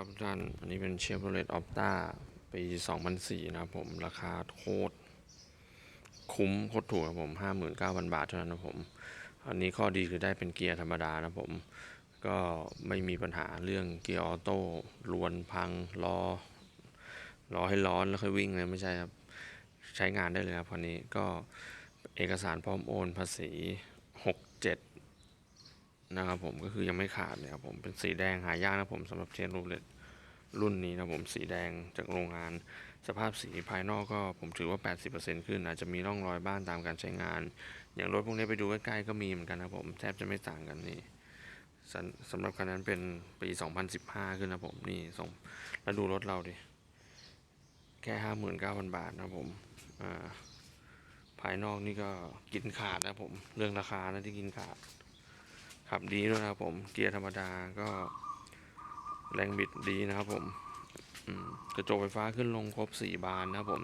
ครับทุกท่าน อันนี้เป็นเชฟโรเลตออฟต้าปี 2004 นะครับผม ราคาโคตรคุ้มโคตรถูกครับผม 59,000 บาทเท่านั้นนะผม อันนี้ข้อดีคือได้เป็นเกียร์ธรรมดานะผม ก็ไม่มีปัญหาเรื่องเกียร์ออโต้ลวนพังล้อรอให้ร้อนแล้วค่อยวิ่งเลยไม่ใช่ครับ ใช้งานได้เลยครับคันนี้ก็เอกสารพร้อมโอนภาษี 67 นะครับผมก็คือยังไม่ขาดเนี่ยครับผมเป็นสีแดงหายากนะผมสำหรับเชนรูเลตรุ่นนี้นะผมสีแดงจากโรงงาน สภาพสีภายนอกก็ผมถือว่า 80%ขึ้น อาจจะมีร่องรอยบ้านตามการใช้งาน อย่างรถพวกนี้ไปดูใกล้ๆก็มีเหมือนกันนะผมแทบจะไม่ต่างกันนี่สำสำหรับคันนั้นเป็นปี 2015 ขึ้นนะผมนี่ส่งแล้วดูรถเราดิ แค่ 59,000 บาทนะผมอ่าภายนอกนี่ก็กินขาดนะผม เรื่องราคานะที่กินขาด ขับดีด้วยนะครับผมเกียร์ธรรมดาก็แรงบิดดีนะครับผมกระจกไฟฟ้าขึ้นลงครบ 4 บานนะครับผม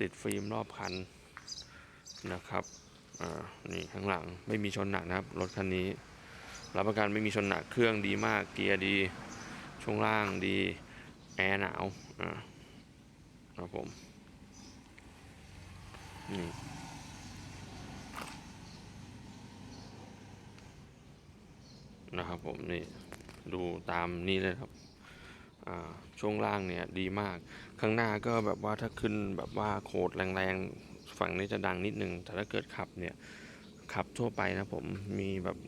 ติดฟิล์มรอบคันนะครับนี่ข้างหลังไม่มีชนหนักนะครับ รถคันนี้ รับประกันไม่มีชนหนักเครื่องดีมากเกียร์ดี ช่วงล่างดี แอร์หนาวอ่าครับผมนี่ นะครับผมนี่ดูตามนี้เลยครับช่วงล่างเนี่ยดีมาก ข้างหน้าก็แบบว่าถ้าขึ้นแบบว่าโคดแรงๆ ฝั่งนี้จะดังนิดนึง แต่ถ้าเกิดขับเนี่ยขับทั่วไปนะผมมีแบบ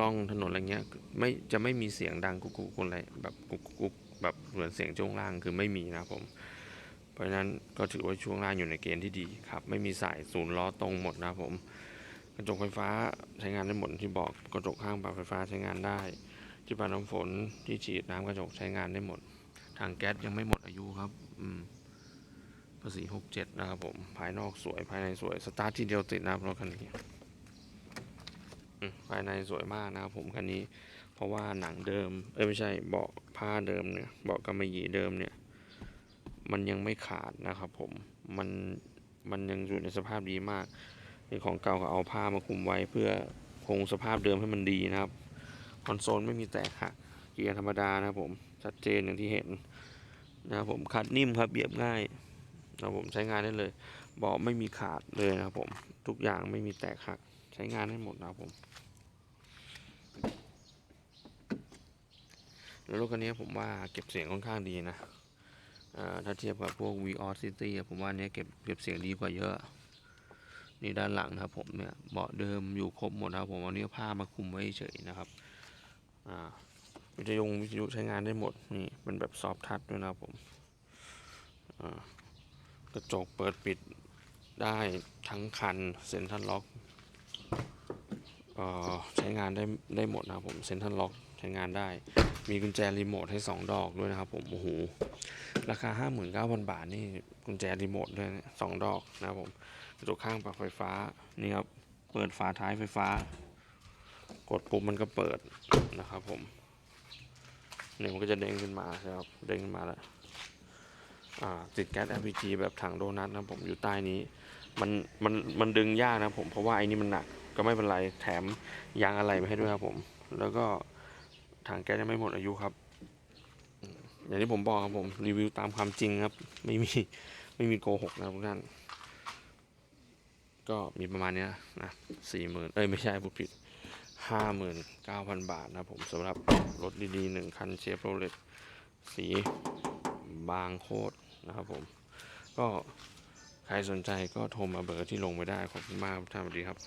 ล่องถนนอะไรเงี้ยไม่จะไม่มีเสียงดังกุกกุกอะไรแบบกุกกุกแบบเหมือนเสียงช่วงล่างคือไม่มีนะผม เพราะฉะนั้นก็ถือว่าช่วงล่างอยู่ในเกณฑ์ที่ดีครับ ไม่มีสายศูนย์ล้อตรงหมดนะผม กระจกไฟฟ้าใช้งานได้หมดที่บอกกระจกข้างปรับไฟฟ้าใช้งานได้ ที่ปัดน้ำฝนที่ฉีดน้ำกระจกใช้งานได้หมด ทางแก๊สยังไม่หมดอายุครับ อืมภาษีหกเจ็ดนะครับผม ภายนอกสวยภายในสวยสตาร์ททีเดียวติดนะครับรถคันนี้อืมภายในสวยมากนะครับผมคันนี้ เพราะว่าหนังเดิม เอ้ยไม่ใช่เบาะผ้าเดิมเนี่ยเบาะกำมะหยี่เดิมเนี่ย มันยังไม่ขาดนะครับผมมันมันยังอยู่ในสภาพดีมาก เป็นของเก่าก็เอาผ้ามาคุมไว้เพื่อคงสภาพเดิมให้มันดีนะครับ คอนโซลไม่มีแตกหักเกียร์ธรรมดานะครับผม ชัดเจนอย่างที่เห็นนะครับผมขัดนิ่มครับเบียบง่ายนะครับผมใช้งานได้เลยเบาะไม่มีขาดเลยนะครับผม ทุกอย่างไม่มีแตกหักใช้งานได้หมดนะครับผม แล้วรถคันนี้ผมว่าเก็บเสียงค่อนข้างดีนะถ้าเทียบกับพวก v ีออสซิตี้ผมว่าเนี้ยเก็บเก็บเสียงดีกว่าเยอะ นี่ด้านหลังนะครับผมเนี่ยเบาะเดิมอยู่ครบหมดนะครับผมเอาเนื้อผ้ามาคลุมไว้เฉยนะครับอ่าวิทยุวิทยุใช้งานได้หมดนี่เป็นแบบซอฟทัชด้วยนะครับผมอ่ากระจกเปิดปิดได้ทั้งคันเซ็นทรัลล็อกใช้งานได้ได้หมดนะครับผมเซ็นทรัลล็อกใช้งานได้ มีกุญแจรีโมทให้ 2 ดอกด้วยนะครับผมโอ้โหราคา 59,000 บาทนี่กุญแจรีโมทด้วยสองดอกนะครับผม กระจกข้างปรับไฟฟ้านี่ครับเปิดฝาท้ายไฟฟ้า กดปุ่มมันก็เปิดนะครับผมเนี่ยมันก็จะเด้งขึ้นมาใช่ครับเด้งขึ้นมาแล้วติดแก๊ส LPG แบบถังโดนัทนะผมอยู่ใต้นี้ มันมันมันดึงยากนะผมเพราะว่าไอ้นี่มันหนักก็ไม่เป็นไรแถมยางอะไรมาให้ด้วยครับผม แล้วก็ถังแก๊สยังไม่หมดอายุครับ อย่างที่ผมบอกครับผมรีวิวตามความจริงครับ ไม่มีไม่มีโกหกนะทุกท่าน ก็มีประมาณนี้นะสี่หมื่นเอ้ยไม่ใช่ผู้ผิดห้าหมื่นเก้าพันบาทนะผมสำหรับรถดีๆหนึ่งคันเชฟโรเลตสีบางโคตรนะครับผม ก็ใครสนใจก็โทรมาเบอร์ที่ลงไปได้ขอบคุณมากท่านสวัสดีครับ